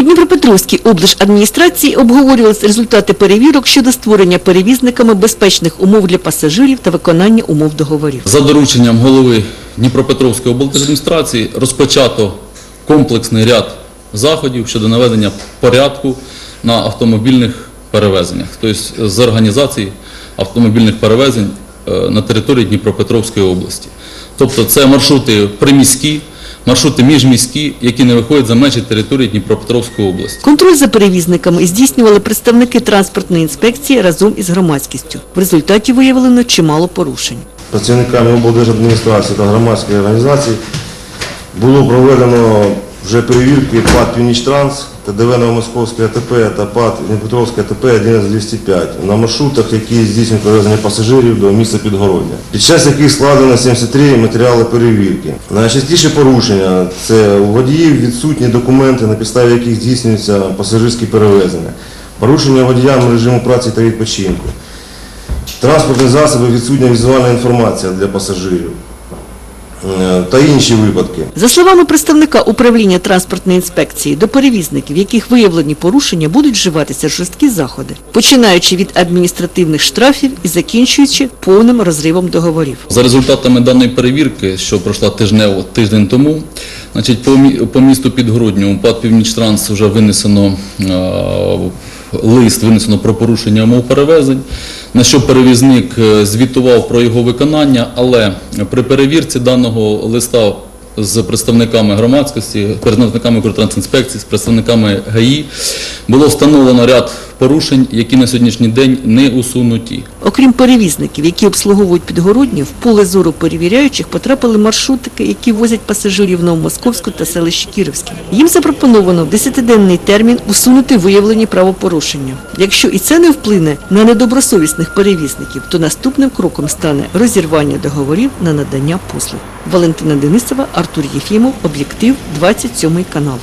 У Дніпропетровській облдержадміністрації обговорювали результати перевірок щодо створення перевізниками безпечних умов для пасажирів та виконання умов договорів. За дорученням голови Дніпропетровської облдержадміністрації розпочато комплексний ряд заходів щодо наведення порядку на автомобільних перевезеннях, тобто з організації автомобільних перевезень е, на території Дніпропетровської області. Тобто це маршрути приміські, маршрути міжміські, які не виходять за межі території Дніпропетровської області. Контроль за перевізниками здійснювали представники транспортної інспекції разом із громадськістю. В результаті виявлено чимало порушень. працівниками облдержадміністрації та громадської організації було проведено вже перевірки ПАД «Північтранс», ТДВ Новомосковське АТП та ПАД Дніпропетровське АТП 11205 на маршрутах, які здійснюють перевезення пасажирів до міста Підгородня, під час яких складено 73 матеріали перевірки. Найчастіше порушення – це у водіїв відсутні документи, на підставі яких здійснюються пасажирські перевезення, порушення водіям режиму праці та відпочинку, Транспортні засоби відсутня візуальна інформація для пасажирів та інші випадки. За словами представника управління транспортної інспекції, до перевізників, яких виявлені порушення, будуть вживатися жорсткі заходи, починаючи від адміністративних штрафів і закінчуючи повним розривом договорів. За результатами даної перевірки, що пройшла тижнево тиждень тому, значить, по, мі- по місту Підгородню ПАД «Північтранс» вже винесено е, лист, винесено про порушення умов перевезень, на що перевізник е, звітував про його виконання, але при перевірці даного листа з представниками громадськості, представниками Укртрансінспекції, з представниками ГАІ було встановлено ряд порушень, які на сьогоднішній день не усунуті. Окрім перевізників, які обслуговують підгородні, в поле зору перевіряючих потрапили маршрутики, які возять пасажирів Новомосковську та селище Кіровське. Їм запропоновано в 10-денний термін усунути виявлені правопорушення. Якщо і це не вплине на недобросовісних перевізників, то наступним кроком стане розірвання договорів на надання послуг. Валентина Денисова, Артур Єфімов, Об'єктив, 27 канал.